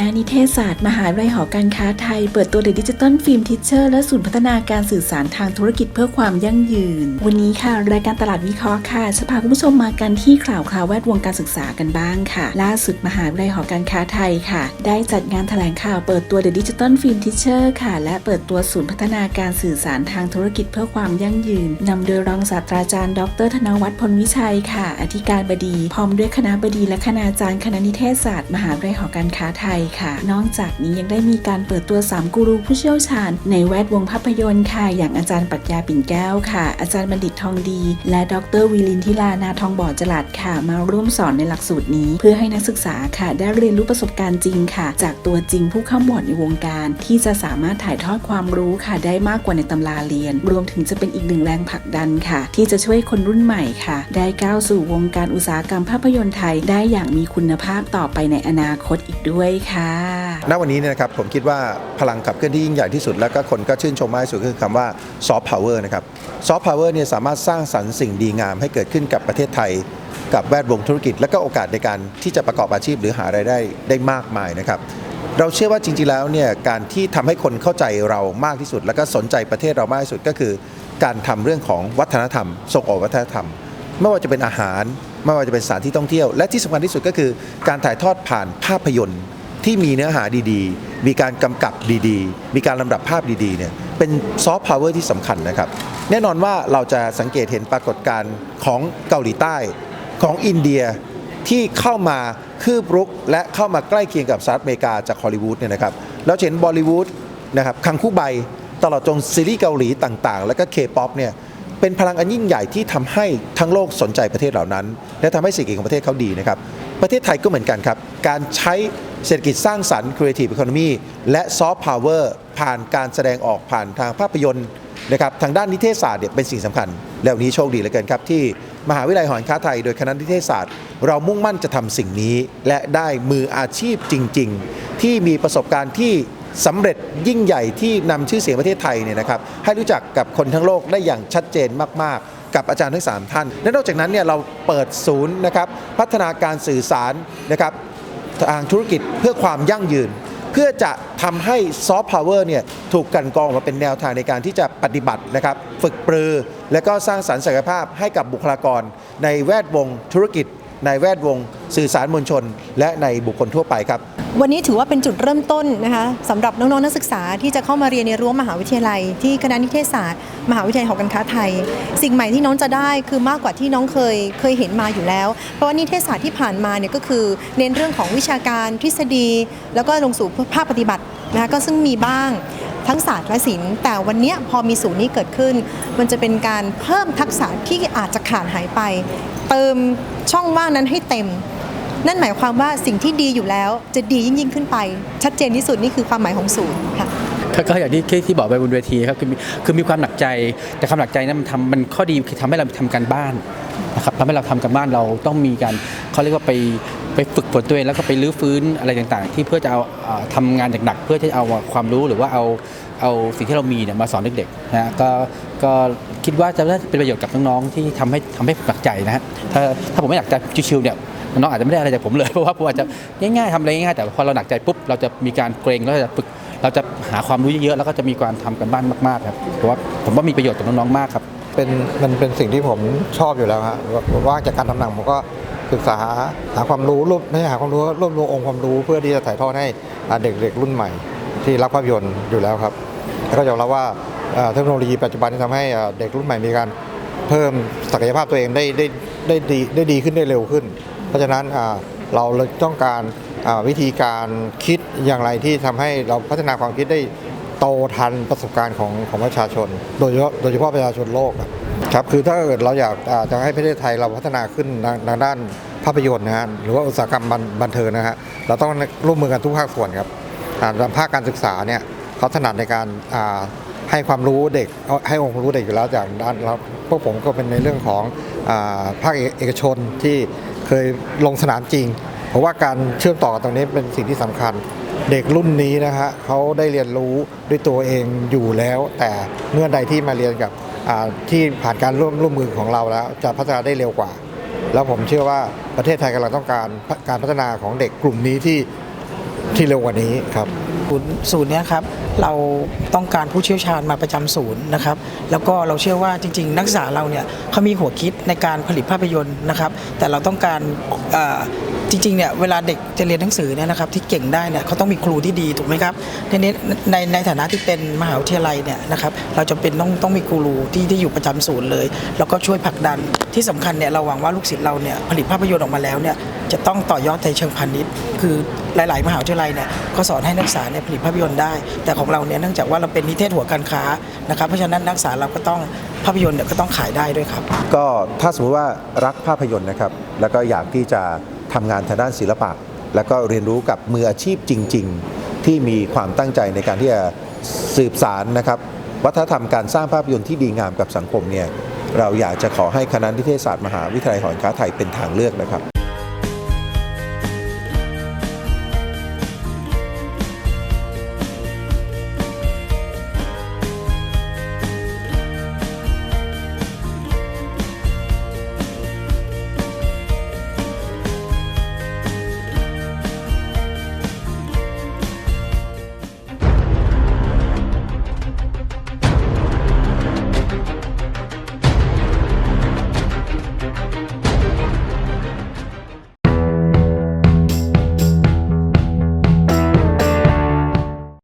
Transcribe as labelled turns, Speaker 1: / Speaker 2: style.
Speaker 1: ณะนิเทศศาสตร์ มหาวิทยาลัยหอการค้าไทย เปิดตัว The Digital Film Teacher และศูนย์พัฒนาการสื่อสารทางธุรกิจเพื่อความยั่งยืน วันนี้ค่ะ รายการตลาดวิเคราะห์ค่ะจะพาคุณผู้ชมมากันที่ข่าวคราวแวดวงการศึกษากันบ้างค่ะ ล่าสุดมหาวิทยาลัยหอการค้าไทยค่ะ ได้จัดงานแถลงข่าวเปิดตัว The Digital Film Teacher ค่ะ และเปิดตัวศูนย์พัฒนาการสื่อสารทางธุรกิจเพื่อความยั่งยืนนำโดยรองศาสตราจารย์ ดร ธนวัฒน์พลวิชัยค่ะ อธิการบดี พร้อมด้วยคณะบดีและคณาจารย์คณะนิเทศศาสตร์ มหาวิทยาลัยหอการค้าไทยค่ะ นอกจากนี้ยังได้มีการเปิดตัว 3 กูรูผู้เชี่ยวชาญ ในแวดวงภาพยนตร์ค่ะ อย่างอาจารย์ปัชญาปิ่นแก้วค่ะ อาจารย์บัณฑิตทองดี และดรวิลินทิลานาทองบ่อจลัดค่ะ มาร่วมสอนในหลักสูตรนี้ เพื่อให้นักศึกษาค่ะ ได้เรียนรู้ประสบการณ์จริงค่ะ จากตัวจริงผู้เข้าบวชในวงการ ที่จะสามารถถ่ายทอดความรู้ค่ะ ได้มากกว่าในตำราเรียน รวมถึงจะเป็นอีกหนึ่งแรงผลักดันค่ะ ที่จะช่วยคนรุ่นใหม่ค่ะ ได้ก้าวสู่วงการอุตสาหกรรมภาพยนตร์ไทยได้อย่างมีคุณภาพต่อไปในอนาคตอีกด้วยค่ะ
Speaker 2: ณวันนี้เนี่ยนะครับผมคิดว่าพลังขับเคลื่อนที่ยิ่งใหญ่ที่สุด แล้วก็คนก็ชื่นชมมากที่สุดคือคำว่าซอฟต์พาวเวอร์นะครับซอฟต์พาวเวอร์เนี่ยสามารถสร้างสรรค์สิ่งดีงามให้เกิดขึ้นกับประเทศไทย กับแวดวงธุรกิจ และก็โอกาสในการที่จะประกอบอาชีพหรือหารายได้ได้มากมายนะครับเราเชื่อว่าจริงๆแล้วเนี่ยการที่ทำให้คนเข้าใจเรามากที่สุด แล้วก็สนใจประเทศเรามากที่สุดก็คือ การทำเรื่องของวัฒนธรรมส่งออกวัฒนธรรม ไม่ว่าจะเป็นอาหาร ไม่ว่าจะเป็นสถานที่ท่องเที่ยว และที่สำคัญที่สุดก็คือ การถ่ายทอดผ่านภาพยนตร์ ที่มีเนื้อหาดีๆ มีการกำกับดีๆ มีการลำดับภาพดีๆเนี่ยเป็นซอฟต์พาวเวอร์ที่สำคัญนะครับ แน่นอนว่าเราจะสังเกตเห็นปรากฏการณ์ของเกาหลีใต้ของอินเดียที่เข้ามาคืบรุก และเข้ามาใกล้เคียงกับสหรัฐอเมริกาจากฮอลลีวูดเนี่ยนะครับเราจะเห็นบอลลีวูดนะครับคังคู่ใบตลอดจนซีรีส์เกาหลีต่างๆ แล้วก็เคป๊อปเนี่ยเป็นพลังอันยิ่งใหญ่ที่ทำให้ทั้งโลกสนใจประเทศเหล่านั้น และทำให้เศรษฐกิจของประเทศเขาดีนะครับ ประเทศไทยก็เหมือนกันครับ การใช้ เศรษฐกิจสร้างสรรค์ Creative Economy และซอฟต์พาวเวอร์ผ่านการแสดงออกผ่านทางภาพยนตร์นะครับทางด้านนิเทศศาสตร์เนี่ยเป็นสิ่งสำคัญ แล้วนี้โชคดีเหลือเกินครับที่มหาวิทยาลัยหอการค้าไทย โดยคณะนิเทศศาสตร์ เรามุ่งมั่นจะทำสิ่งนี้ และได้มืออาชีพจริง ๆ ที่มีประสบการณ์ที่สำเร็จยิ่งใหญ่ที่นำชื่อเสียงประเทศไทยเนี่ยนะครับให้รู้จักกับคนทั้งโลกได้อย่างชัดเจนมากๆ กับอาจารย์ทั้ง 3 ท่าน และนอกจากนั้นเนี่ยเราเปิดศูนย์นะครับพัฒนาการสื่อสารนะครับ ทางธุรกิจเพื่อความยั่งยืน เพื่อจะทำให้ซอฟต์พาวเวอร์เนี่ยถูกกันกรองออกมาเป็นแนวทางในการที่จะปฏิบัตินะครับ ฝึกปรือ และก็สร้างสรรค์ศักยภาพให้กับบุคลากร ในแวดวงธุรกิจ ในแวดวงสื่อสารมวลชน และในบุคคลทั่วไปครับ
Speaker 3: วันนี้ถือว่าเป็นจุดเริ่มต้นนะคะสำหรับน้องๆนักศึกษาที่จะเข้ามาเรียนในรั้วมหาวิทยาลัย ที่คณะนิเทศศาสตร์ มหาวิทยาลัยหอการค้าไทย สิ่งใหม่ที่น้องจะได้คือมากกว่าที่น้องเคยเคยเห็นมาอยู่แล้ว เพราะว่านิเทศศาสตร์ที่ผ่านมาเนี่ยก็คือเน้นเรื่องของวิชาการทฤษฎี แล้วก็ลงสู่ภาคปฏิบัตินะคะก็ซึ่งมีบ้างทั้งศาสตร์และศิลป์แต่วันนี้พอมีศูนย์นี้เกิดขึ้น มันจะเป็นการเพิ่มทักษะที่อาจจะขาดหายไป เติมช่องว่างนั้นให้เต็ม นั่นหมายความว่าสิ่งที่ดีอยู่แล้วจะดียิ่งยิ่งขึ้นไป ชัดเจนที่สุดนี่คือความหมายของศูนย์ค่ะ
Speaker 4: ก็อย่างที่ที่บอกไปบนเวทีครับคือมีคือมีความหนักใจ แต่ความหนักใจนั้นมันทำมันข้อดีคือทำให้เราทำการบ้านนะครับทำให้เราทำการบ้านเราต้องมีการเขาเรียกว่าไปไปฝึกฝนตัวเองแล้วก็ไปรื้อฟื้นอะไรต่างๆ ที่เพื่อจะเอาทำงานหนักๆเพื่อที่จะเอาความรู้หรือว่าเอาเอาสิ่งที่เรามีเนี่ยมาสอนเด็กๆนะก็ก็คิดว่าจะได้เป็นประโยชน์กับน้องๆที่ทำให้ทำให้หนักใจนะฮะถ้าถ้าผมไม่อยากจะชิวๆเนี่ย น้องอาจจะไม่ได้อะไรจากผมเลยเพราะว่าผมอาจจะง่ายๆทำอะไรง่ายๆแต่พอเราหนักใจปุ๊บเราจะมีการเกรงแล้วจะฝึกเราจะหาความรู้เยอะๆแล้วก็จะมีการทำกันบ้านมากๆครับเพราะว่าผมว่ามีประโยชน์กับน้องๆมากครับ
Speaker 5: เป็นมันเป็นสิ่งที่ผมชอบอยู่แล้วฮะว่าว่างจากการทำหนังผมก็ศึกษาหาความรู้รวบไม่ใช่หาความรู้รวบรวมองค์ความรู้เพื่อที่จะถ่ายทอดให้เด็กๆรุ่นใหม่ ที่รักภาพยนตร์อยู่แล้วครับแล้วก็ยอมรับว่าเทคโนโลยีปัจจุบันที่ทำให้เด็กรุ่นใหม่มีการเพิ่มศักยภาพตัวเองได้ได้ได้ดีได้ดีขึ้นได้เร็วขึ้น เพราะฉะนั้นเราต้องการวิธีการคิดอย่างไรที่ทำให้เราพัฒนาความคิดได้โตทันประสบการณ์ของของประชาชน โดยเฉพาะโดยเฉพาะประชาชนโลกครับคือถ้าเกิดเราอยากจะให้ประเทศไทยเราพัฒนาขึ้นทางด้านภาพยนตร์นะฮะหรือว่าอุตสาหกรรมบันเทิงนะฮะเราต้องร่วมมือกันทุกภาคส่วนครับทางภาคการศึกษาเนี่ยเขาถนัดในการให้ความรู้เด็กให้องค์ความรู้เด็กอยู่แล้วจากด้านเราพวกผมก็เป็นในเรื่องของอภาคเอกชนที่ เคยลงสนามจริง เพราะว่าการเชื่อมต่อกันตรงนี้เป็นสิ่งที่สำคัญ เด็กรุ่นนี้นะฮะเขาได้เรียนรู้ด้วยตัวเองอยู่แล้ว แต่เมื่อใดที่มาเรียนกับที่ผ่านการร่วมร่วมมือของเราแล้ว จะพัฒนาได้เร็วกว่า แล้วผมเชื่อว่าประเทศไทยกำลังต้องการการพัฒนาของเด็กกลุ่มนี้ที่ที่เร็วกว่านี้ครับ
Speaker 6: ศูนย์ศูนย์นี้ครับเราต้องการผู้เชี่ยวชาญมาประจำศูนย์นะครับแล้วก็เราเชื่อว่าจริง ๆ นักศึกษาเราเนี่ยเขามีหัวคิดในการผลิตภาพยนตร์นะครับ แต่เราต้องการ จริงๆเนี่ยเวลาเด็กจะเรียนหนังสือเนี่ยนะครับที่เก่งได้เนี่ยเขาต้องมีครูที่ดีถูกไหมครับทีนี้ในในฐานะที่เป็นมหาวิทยาลัยเนี่ยนะครับเราจะเป็นต้องต้องมีครูที่ที่อยู่ประจำศูนย์เลย แล้วก็ช่วยผลักดันที่สำคัญเนี่ยเราหวังว่าลูกศิษย์เราเนี่ยผลิตภาพยนตร์ออกมาแล้วเนี่ยจะต้องต่อยอดในเชิงพาณิชย์ คือหลาย ๆ มหาวิทยาลัยเนี่ยก็สอนให้นักศึกษาเนี่ยผลิตภาพยนตร์ได้ แต่ของเราเนี่ยเนื่องจากว่าเราเป็นนิเทศหัวการค้านะครับเพราะฉะนั้นนักศึกษาเราก็ต้องภาพยนตร์เนี่ยก็ต้องขายได้ด้วยครับ
Speaker 2: ก็ถ้าสมมติว่ารักภาพยนตร์นะครับแล้วก็อยากที่จะ ทำงานทางด้านศิลปะ แล้วก็เรียนรู้กับมืออาชีพจริง ๆ ที่มีความตั้งใจในการที่จะสืบสารนะครับ วัฒนธรรมการสร้างภาพยนตร์ที่ดีงามกับสังคมเนี่ยเราอยากจะขอให้คณะนิเทศศาสตร์มหาวิทยาลัยหอการค้าไทยเป็นทางเลือกนะครับ